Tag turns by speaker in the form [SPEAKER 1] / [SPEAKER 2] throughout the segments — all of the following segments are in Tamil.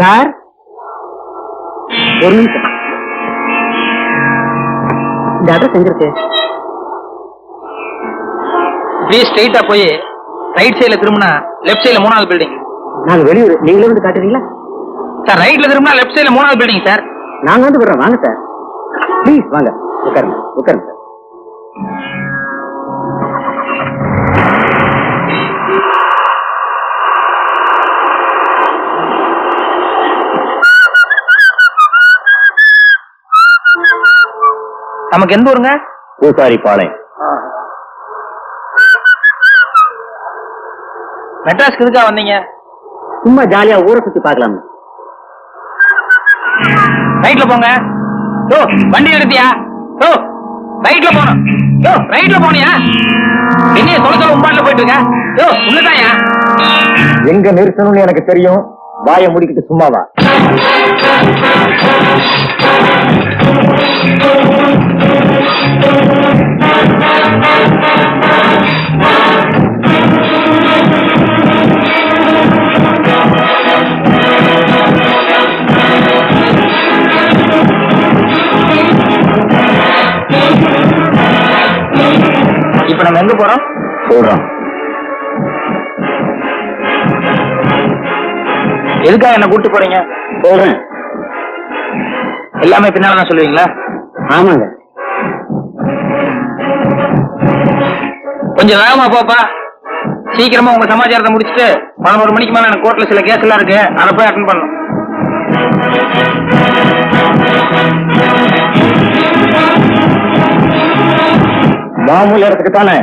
[SPEAKER 1] சார்? ஒரு நிமிஷம். இந்த அட்ரஸ் எங்க இருக்கு?
[SPEAKER 2] இப்படியே ஸ்ட்ரைட்டா போய் ரைட் சைடுல திரும்பினா லெஃப்ட் சைடுல மூணாவது பில்டிங்
[SPEAKER 1] நாங்க வெளியூர் நீங்களே வந்து காட்டுறீங்களா?
[SPEAKER 2] சார் ரைட்ல திரும்பினா லெஃப்ட் சைடுல மூணாவது பில்டிங் சார்.
[SPEAKER 1] நாங்க வந்து விடுறோம். வாங்க சார். ப்ளீஸ் வாங்க. உட்காருங்க உட்காருங்க
[SPEAKER 2] நமக்கு எந்த ஊருங்க?
[SPEAKER 1] பூசாரி பாளையம்.
[SPEAKER 2] மெட்ராஸ்க்கு எதுக்கா வந்தீங்க?
[SPEAKER 1] சும்மா ஜாலியா ஊரை சுத்தி பார்க்கலாம்
[SPEAKER 2] ரைட்ல போங்க. யோ வண்டி எடுத்தியா? யோ ரைட்ல போகணும். யோ ரைட்ல போனியா? என்ன சொல்ல சொல்ல உம்பாட்ல போயிட்டு இருக்க. யோ உள்ளதாயா?
[SPEAKER 1] எங்க நிறுத்தணும்னு எனக்கு தெரியும். வாயை முடிக்கிட்டு சும்மாவா
[SPEAKER 2] இப்ப நம்ம எங்க போறோம்?
[SPEAKER 1] சொல்றோம்.
[SPEAKER 2] எதுக்காக என்ன கூட்டு போறீங்க?
[SPEAKER 1] சொல்றேன்.
[SPEAKER 2] எல்லாமே பின்னால தான் சொல்லுவீங்களா?
[SPEAKER 1] ஆமாங்க.
[SPEAKER 2] கொஞ்சம் வேகமா போப்பா. சீக்கிரமா உங்க சமாச்சாரத்தை முடிச்சுட்டு பதினோரு மணிக்கு மேல எனக்கு கோர்ட்ல சில கேஸ் எல்லாம் இருக்கு. அதை போய் அட்டன் பண்ணும்
[SPEAKER 1] மாமூல் இடத்துக்கு தானே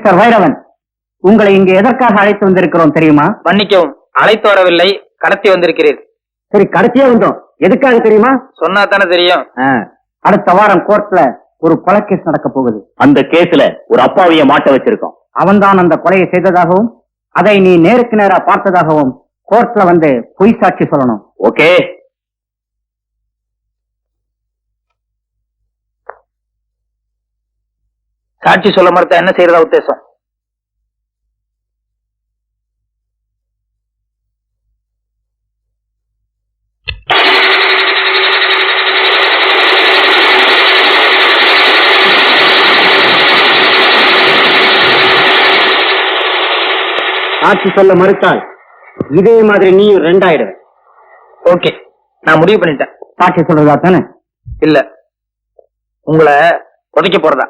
[SPEAKER 1] மிஸ்டர் வைரவன் உங்களை இங்கே எதற்காக அழைத்து வந்திருக்கிறோம் தெரியுமா?
[SPEAKER 2] மன்னிக்கவும் அழைத்து வரவில்லை கடத்தி வந்திருக்கிறீர்
[SPEAKER 1] சரி கடைசியா வந்தோம். எதுக்காக தெரியுமா?
[SPEAKER 2] சொன்னா தானே தெரியும்
[SPEAKER 1] அடுத்த வாரம் கோர்ட்ல ஒரு கொலை கேஸ் நடக்க போகுது.
[SPEAKER 3] அந்த கேஸ்ல ஒரு அப்பாவிய மாட்ட வச்சிருக்கோம்.
[SPEAKER 1] அவன்தான் அந்த கொலையை செய்ததாகவும் அதை நீ நேருக்கு நேரா பார்த்ததாகவும் கோர்ட்ல வந்து பொய் சாட்சி சொல்லணும்.
[SPEAKER 3] ஓகே
[SPEAKER 2] சாட்சி சொல்ல மறுத்தா என்ன செய்யறதா உத்தேசம்?
[SPEAKER 1] சாட்சி சொல்ல மறுத்தால் இதே மாதிரி நீயும் ரெண்டாயிடுவ.
[SPEAKER 2] ஓகே நான் முடிவு பண்ணிட்டேன்.
[SPEAKER 1] சாட்சி சொல்றதா தானே?
[SPEAKER 2] இல்ல. உங்களை புதைக்க போறதா?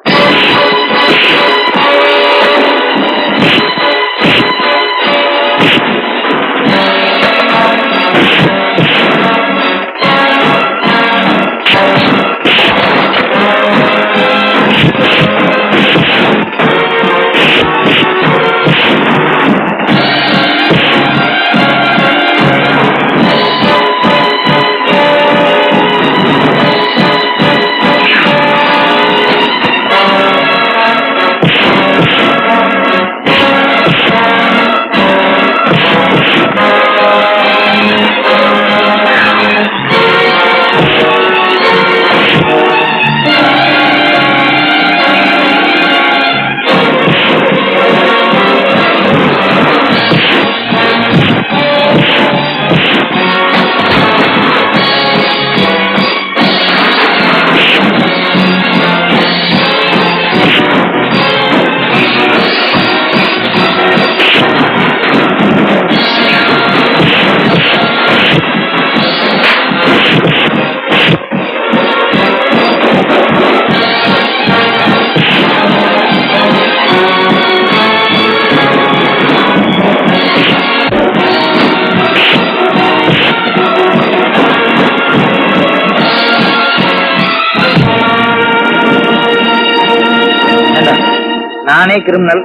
[SPEAKER 2] நானே கிரிமினல்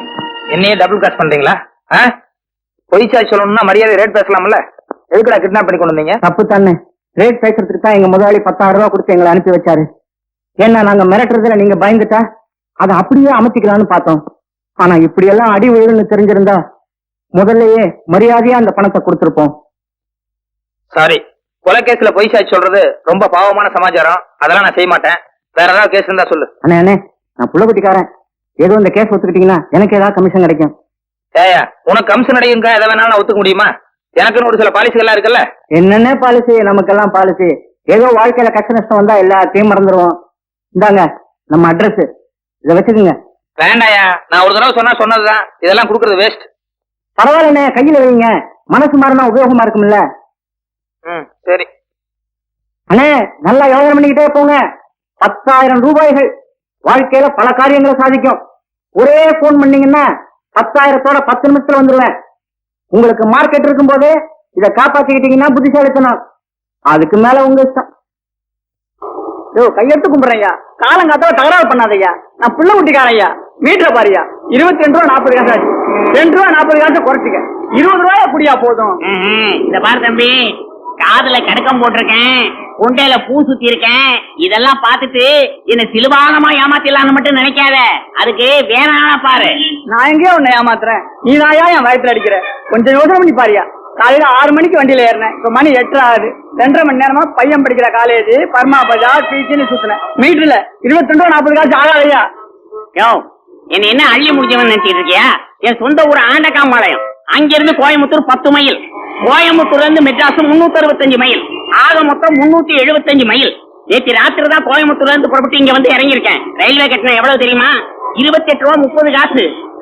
[SPEAKER 2] என்னையே டபுள் காஸ் பண்றீங்களா? பொய் சாட்சி சொல்லணும்னா மரியாதை ரேட் பேசலாம்ல? எதுக்குடா கிட்னாப் பண்ணி கொண்டு வந்தீங்க?
[SPEAKER 1] தப்பு தானே. ரேட் பேசுறதுக்கு தான் எங்க முதலாளி பத்தாயிரம் ரூபாய் கொடுத்து எங்களை அனுப்பி வச்சாரு. ஏன்னா நாங்க மிரட்டுறதுல நீங்க பயந்துட்டா அதை அப்படியே அமைச்சிக்கலாம்னு பார்த்தோம். ஆனா இப்படி எல்லாம் அடி விழுன்னு தெரிஞ்சிருந்தா முதல்லயே மரியாதையா அந்த பணத்தை கொடுத்திருப்போம்.
[SPEAKER 2] சாரி கொலைகேஸ்ல பொய் சாட்சி சொல்றது ரொம்ப பாவமான சமாச்சாரம். அதெல்லாம் நான் செய்ய மாட்டேன். வேற ஏதாவது கேஸ் இருந்தா சொல்லு.
[SPEAKER 1] அண்ணே அண்ணே நான் புள்ள குட்டிக்காரன். ஏதோ இந்த கேஸ் ஒத்துக்கிட்டீங்கன்னா எனக்கு ஏதாவது கமிஷன் கிடைக்கும்.
[SPEAKER 2] ஏயா உனக்கு கமிஷன் அடையுங்க எதை வேணாலும் நான் ஒத்துக்க முடியுமா? எனக்குன்னு ஒரு சில பாலிசிகள்லாம் இருக்குல்ல?
[SPEAKER 1] என்னென்ன பாலிசி நமக்கெல்லாம் பாலிசி ஏதோ வாழ்க்கையில கஷ்ட நஷ்டம் வந்தா எல்லாத்தையும் மறந்துடுவோம் இந்தாங்க நம்ம அட்ரஸ் இதை வச்சுக்கோங்க.
[SPEAKER 2] வேண்டாயா நான் ஒரு தடவை சொன்னா சொன்னதுதான். இதெல்லாம் கொடுக்கறது வேஸ்ட்
[SPEAKER 1] பரவாயில்லண்ணே கையில வைங்க. மனசு மாறினா உபயோகமா இருக்கும்ல.
[SPEAKER 2] ம் சரி.
[SPEAKER 1] அண்ணே நல்லா யோசனை பண்ணிக்கிட்டே போங்க. பத்தாயிரம் ரூபாய்கள். வாழ்க்கையில பல காரியங்களை சாதிக்கும். ஒரே போன் பண்ணீங்கன்னா பத்தாயிரத்தோட பத்து நிமிஷத்துல வந்துருவேன். உங்களுக்கு மார்க்கெட் இருக்கும் போதே இதை காப்பாத்திக்கிட்டீங்கன்னா புத்திசாலித்தனம். அதுக்கு மேல உங்க இஷ்டம். யோ கையெடுத்து கும்பிடுறையா காலங்காத்தால தகராறு பண்ணாதய்யா நான் புள்ள குட்டிக்காரையா மீட்டரை பாரியா. இருபத்தி ரெண்டு ரூபா நாற்பது காசு ஆச்சு. ரெண்டு ரூபா நாற்பது காசு குறைச்சிக்க. இருபது ரூபாயா குடியா போதும்.
[SPEAKER 4] இந்த பாரு தம்பி. காதுல கடுக்கம் போட்டிருக்கேன். உண்டையில பூ சுத்தி இருக்கேன் இதெல்லாம் பார்த்துட்டு என்ன சிலுபாகமா ஏமாத்திடலாம்னு மட்டும் நினைக்காத. அதுக்கு வேற ஆளை பாரு.
[SPEAKER 1] நான் எங்கேயோ உன்னை ஏமாத்துறேன். நீ தாயா என் வயத்துல அடிக்கிற. கொஞ்சம் யோசனை பண்ணி பாரியா. காலையில ஆறு மணிக்கு வண்டியில ஏறினேன். இப்ப மணி எட்டு ஆகுது. ரெண்டரை மணி நேரமா பையன் படிக்கிற காலேஜ் பர்மா பஜார் பீச்சின்னு சுத்தினேன். மீட்டர்ல இருபத்தி ரெண்டு நாற்பது காசு ஆகாதையா?
[SPEAKER 4] யோ என்ன என்ன அள்ளி முடிஞ்சவன் நினைச்சிட்டு இருக்கியா? என் சொந்த ஊர் ஆண்டகாம்பாளையம். அங்கிருந்து கோயம்புத்தூர் பத்து மைல். கோயம்புத்தூர்ல இருந்து மெட்ராஸ் முன்னூத்தி அறுபத்தஞ்சு மைல். ஆக மொத்தம் முன்னூத்தி எழுபத்தஞ்சு மைல். நேற்று ராத்திரி தான் கோயம்புத்தூர்ல இருந்து புறப்பட்டு இங்க வந்து இறங்கியிருக்கேன். ரயில்வே கட்டணம் எவ்வளவு தெரியுமா? இருபத்தி எட்டு ரூபா முப்பது காசு.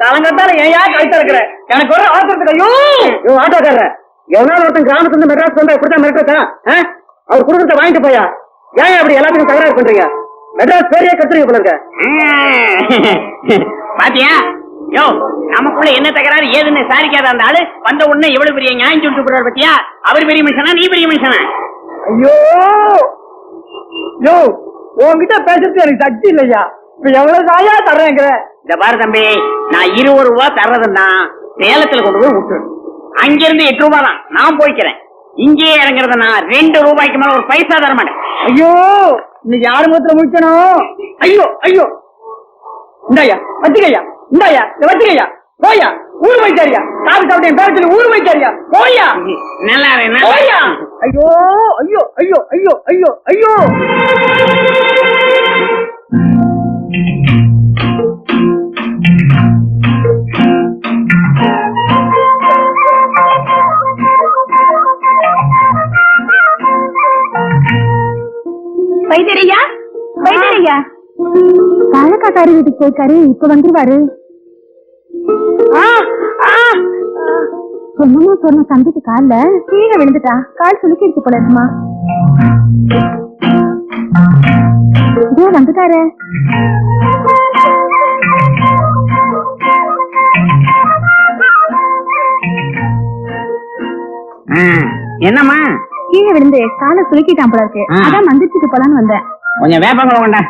[SPEAKER 1] காலங்கத்தால ஏயா கழுத்த இருக்கிற? எனக்கு ஒரு அவசரத்துக்கு ஐயோ! ஆட்டோக்காரர எவனாவது ஒருத்தன் கிராமத்துல இருந்து மெட்ராஸ் வந்தா இப்படித்தான் மிரட்டா அவர் கொடுக்கறத வாங்கிட்டு போயா? ஏன் அப்படி எல்லாத்துக்கும் தகராறு பண்றீங்க? மெட்ராஸ் பேரையே கத்துறீங்க போல இருக்க.
[SPEAKER 4] பாத்தியா? யோ நமக்குள்ள என்ன தகராறு ஏதுன்னு விசாரிக்காத அந்த ஆளு வந்த உடனே எவ்வளவு பெரிய நியாயம் சொல்லிட்டு போறாரு பாத்தியா? அவர் பெரிய மனுஷனா நீ பெரிய மனுஷனா?
[SPEAKER 1] ஐயோ! யோ உன்கிட்ட பேசுறது எனக்கு சக்தி இல்லையா? இப்ப எவ்வளவு தாயா தர்றேங்கிற?
[SPEAKER 4] இந்த பாரு தம்பி நான் இருபது ரூபா தர்றதுன்னா சேலத்துல கொண்டு போய் விட்டுரு அங்கிருந்து எட்டு ரூபா தான். நான் போய்க்கிறேன். இங்கேயே இறங்குறத நான் ரெண்டு ரூபாய்க்கு மேல ஒரு பைசா தர மாட்டேன்
[SPEAKER 1] ஐயோ இன்னைக்கு யாரு முகத்துல முடிக்கணும் ஐயோ ஐயோ. இந்தாயா வச்சுக்கையா இந்தாயா வச்சுக்கையா. போயா ஊர் வைக்காரியா காபி சாப்பிட்டேன் பேர சொல்லி ஊர் வைக்காரியா போயா.
[SPEAKER 4] நல்லா
[SPEAKER 1] போயா. ஐயோ ஐயோ ஐயோ ஐயோ ஐயோ ஐயோ.
[SPEAKER 5] வைத்தியரையா வாழைக்காக்காரி வீட்டுக்கு போயிருக்காரு இப்ப வந்துருவாரு. என்னமோ சொன்ன தம்பிக்கு கால்ல கீழே விழுந்துட்டா. கால் சுலுக்கிடுச்சு போல இருக்குமா. இதோ வந்துட்டாரு.
[SPEAKER 4] என்னம்மா?
[SPEAKER 5] கீழே விழுந்து காலை சுலுக்கிட்டான் போல இருக்கு. அதான் மந்திரிச்சுட்டு போலான்னு வந்தேன்.
[SPEAKER 4] கொஞ்சம் வேப்பங்களை கொண்டா.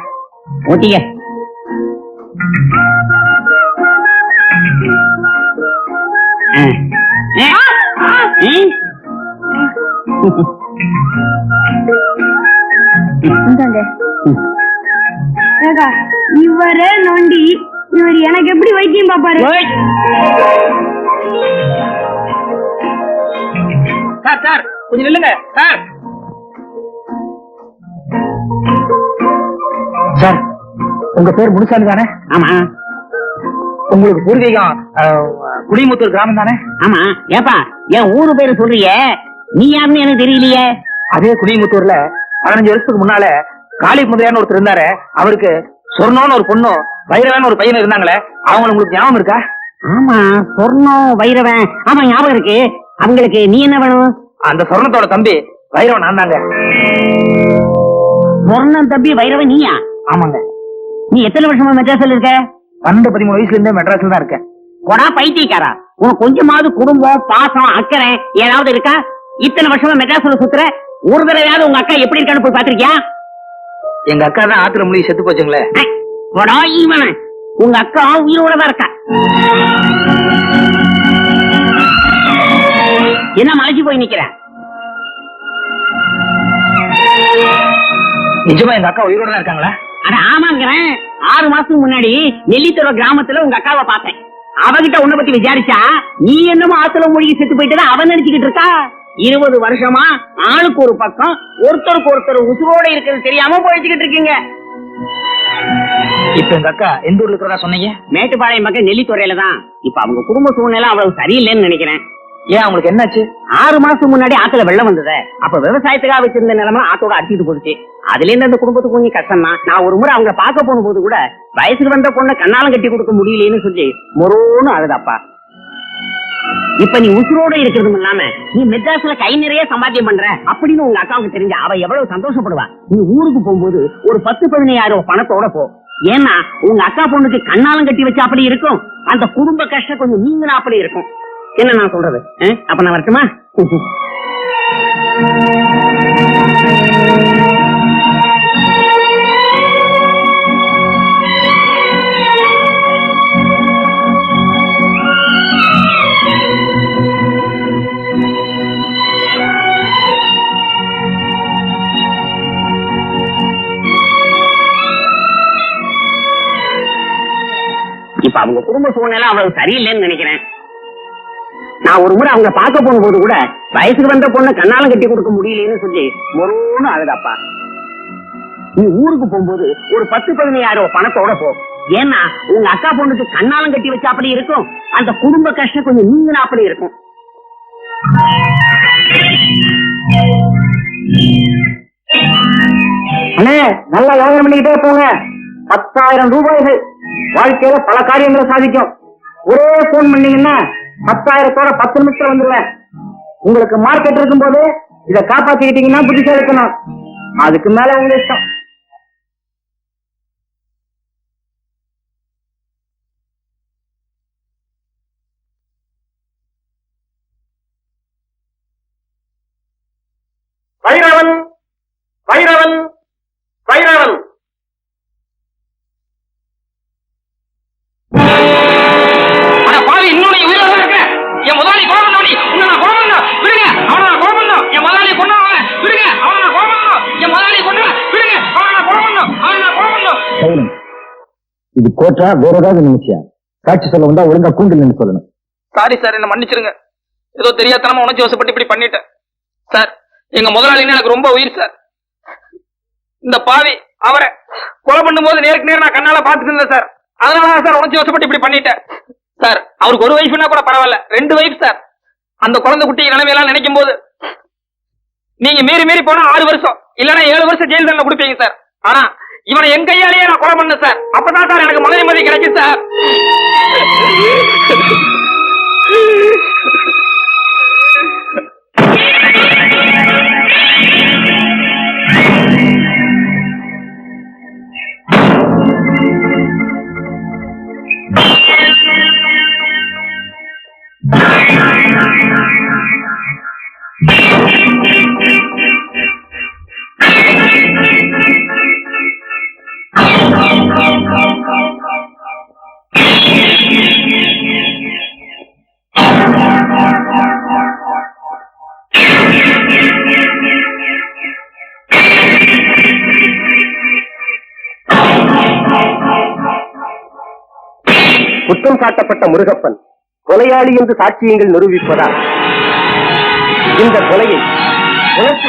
[SPEAKER 5] இந்தாங்க. இவரே நொண்டி இவர் எனக்கு எப்படி வைத்தியம் பாப்பாரு.
[SPEAKER 2] சார் சார் கொஞ்சம் நில்லுங்க. சார்.
[SPEAKER 1] சார் உங்க பேர் முனுசாமி தானே
[SPEAKER 4] ஆமா.
[SPEAKER 2] உங்களுக்கு பூர்வீகம் குடிமுத்தூர் கிராமம் தானே
[SPEAKER 4] ஆமா. ஏப்பா என் ஊரு பேரு சொல்றியே? நீ யாருன்னு எனக்கு தெரியலையே.
[SPEAKER 2] அதே குடிமுத்தூர்ல பதினஞ்சு வருஷத்துக்கு முன்னால காளி முதலியான்னு ஒருத்தர் இருந்தாரு. அவருக்கு சொர்ணோன்னு ஒரு பொண்ணும் வைரவான்னு ஒரு பையன் இருந்தாங்களே அவங்க உங்களுக்கு ஞாபகம் இருக்கா?
[SPEAKER 4] ஆமா சொர்ணம் வைரவன். ஆமா ஞாபகம் இருக்கு. அவங்களுக்கு நீ என்ன வேணும்?
[SPEAKER 2] அந்த சொர்ணத்தோட தம்பி வைரம் நான் தாங்க.
[SPEAKER 4] சொர்ணம் தம்பி வைரவன் நீயா?
[SPEAKER 2] ஆமாங்க.
[SPEAKER 4] நீ எத்தனை வருஷமா மெட்ராஸ்ல இருக்க?
[SPEAKER 2] பன்னெண்டு பதிமூணு வயசுல இருந்தே மெட்ராஸ்ல தான் இருக்கேன்.
[SPEAKER 4] கொடா பைத்தியக்காரா? உனக்கு கொஞ்சமாவது குடும்பம் பாசம் அக்கறை ஏதாவது இருக்கா? இத்தனை வருஷமா மெட்ராஸ்ல சுத்துற? ஒரு தடவையாவது உங்க அக்கா எப்படி இருக்கான்னு போய் பாத்திருக்கியா
[SPEAKER 2] எங்க அக்கா தான் ஆத்துல முழுகி செத்து போச்சுங்களே.
[SPEAKER 4] கொடா ஈவன உங்க அக்கா உயிரோட தான் இருக்கா? என்ன மலைச்சு போய் நிக்கிற?
[SPEAKER 2] நிஜமா எங்க அக்கா உயிரோட தான் இருக்காங்களா?
[SPEAKER 4] அட ஆமாங்கிறேன். ஆறு மாசத்துக்கு முன்னாடி நெல்லித்துறை கிராமத்துல உங்க அக்காவை பார்த்தேன். அவகிட்ட உன்னை பத்தி விசாரிச்சா நீ என்னமோ ஆத்துல மூழ்கி செத்து போயிட்டு அவன் நினைச்சுக்கிட்டு இருக்கா? இருபது வருஷமா ஆளுக்கு ஒரு பக்கம் ஒருத்தருக்கு ஒருத்தர் உசுரோட இருக்கிறது தெரியாம போயிச்சுக்கிட்டு இருக்கீங்க.
[SPEAKER 2] இப்ப எங்க அக்கா எந்த ஊர்ல இருக்கிறதா சொன்னீங்க?
[SPEAKER 4] மேட்டுப்பாளையம் பக்கம் நெல்லித்துறையில தான். இப்ப அவங்க குடும்ப சூழ்நிலை அவ்வளவு சரியில்லைன்னு நினைக்கிறேன்.
[SPEAKER 2] ஏன் அவங்களுக்கு என்னாச்சு?
[SPEAKER 4] ஆறு மாசத்துக்கு முன்னாடி ஆத்துல வெள்ளம் வந்தது. அப்ப விவசாயத்துக்காக வச்சிருந்த நிலமா ஆத்தோட அடிச்சிட்டு போச்சு அதுல இருந்து அந்த குடும்பத்துக்கு கொஞ்சம் கஷ்டம் தான் நான் ஒரு முறை அவங்க பார்க்க போன போது கூட வயசுக்கு வந்த பொண்ணை கண்ணாலம் கட்டி கொடுக்க முடியலன்னு சொல்லி மொரோன்னு அழுதாப்பா. இப்ப நீ உசுரோட இருக்கிறதும் இல்லாம நீ மெட்ராஸ்ல கை நிறைய சம்பாத்தியம் பண்ற அப்படின்னு உங்க அக்காவுக்கு தெரிஞ்ச அவ எவ்வளவு சந்தோஷப்படுவா? நீ ஊருக்கு போகும்போது ஒரு பத்து பதினையாயிரம் பணத்தோட போ. ஏன்னா உங்க அக்கா பொண்ணுக்கு கண்ணாலம் கட்டி வச்சா அப்படி இருக்கும். அந்த குடும்ப கஷ்டம் கொஞ்சம் நீங்கினா அப்படி இருக்கும். என்ன நான் சொல்றது? அப்ப நான் வரட்டுமா? இப்ப அவங்க குடும்ப சூழ்நிலை அவ்வளவு சரியில்லைன்னு நினைக்கிறேன். நான் ஒரு முறை அவங்க பார்க்க போகும்போது கூட வயசுக்கு வந்த பொண்ணை கண்ணாலம் கட்டி கொடுக்க முடியலன்னு சொல்லி மொரோன்னு அழுதாப்பா. நீ ஊருக்கு போகும்போது ஒரு பத்து பதினையாயிரம் பணத்தோட போ. ஏன்னா உங்க அக்கா பொண்ணுக்கு கண்ணாலம் கட்டி வச்சா அப்படி இருக்கும். அந்த குடும்ப கஷ்டம் கொஞ்சம் நீங்கினா அப்படி இருக்கும்.
[SPEAKER 1] அண்ணே நல்லா யோகம் பண்ணிக்கிட்டே போங்க. பத்தாயிரம் ரூபாய்கள் வாழ்க்கையில பல காரியங்களை சாதிக்கும். ஒரே போன் பண்ணீங்கன்னா பத்தாயிரத்தோட பத்து நிமிஷத்துல வந்துருவேன். உங்களுக்கு மார்க்கெட் இருக்கும்போது இதை காப்பாத்திக்கிட்டீங்கன்னா புத்திசாலி இருக்கணும் அதுக்கு மேல உங்க இஷ்டம்.
[SPEAKER 3] இது கோட்டா வேற ஏதாவது நினைச்சியா? சாட்சி சொல்ல வந்தா ஒழுங்கா கூண்டில் நின்று சொல்லணும்.
[SPEAKER 2] சாரி சார் என்ன மன்னிச்சிருங்க. ஏதோ தெரியாதனமா உணர்ச்சி வசப்பட்டு இப்படி பண்ணிட்டேன். சார் எங்க முதலாளின்னு எனக்கு ரொம்ப உயிர் சார் இந்த பாவி அவரை கொலை பண்ணும்போது நேருக்கு நேர் நான் கண்ணால பாத்துட்டு இருந்தேன் சார் அதனால சார் உணர்ச்சி வசப்பட்டு இப்படி பண்ணிட்டேன். சார் அவருக்கு ஒரு வைஃப்னா கூட பரவாயில்ல. ரெண்டு வைஃப் சார் அந்த குழந்தை குட்டி நிலைமையெல்லாம் நினைக்கும் போது நீங்க மீறி மீறி போனா ஆறு வருஷம் இல்லைன்னா ஏழு வருஷம் ஜெயில் தண்டனை கொடுப்பீங்க சார் ஆனா இவனை என் கையாலேயே நான் கொலை பண்ணேன் சார். அப்பதான் சார் எனக்கு மன நிம்மதி கிடைக்கும் சார்.
[SPEAKER 3] குற்றம் சாட்டப்பட்ட முருகப்பன் கொலையாளி என்று சாட்சியங்கள் நிரூபிப்பதால் இந்த கொலையை உணர்ச்சி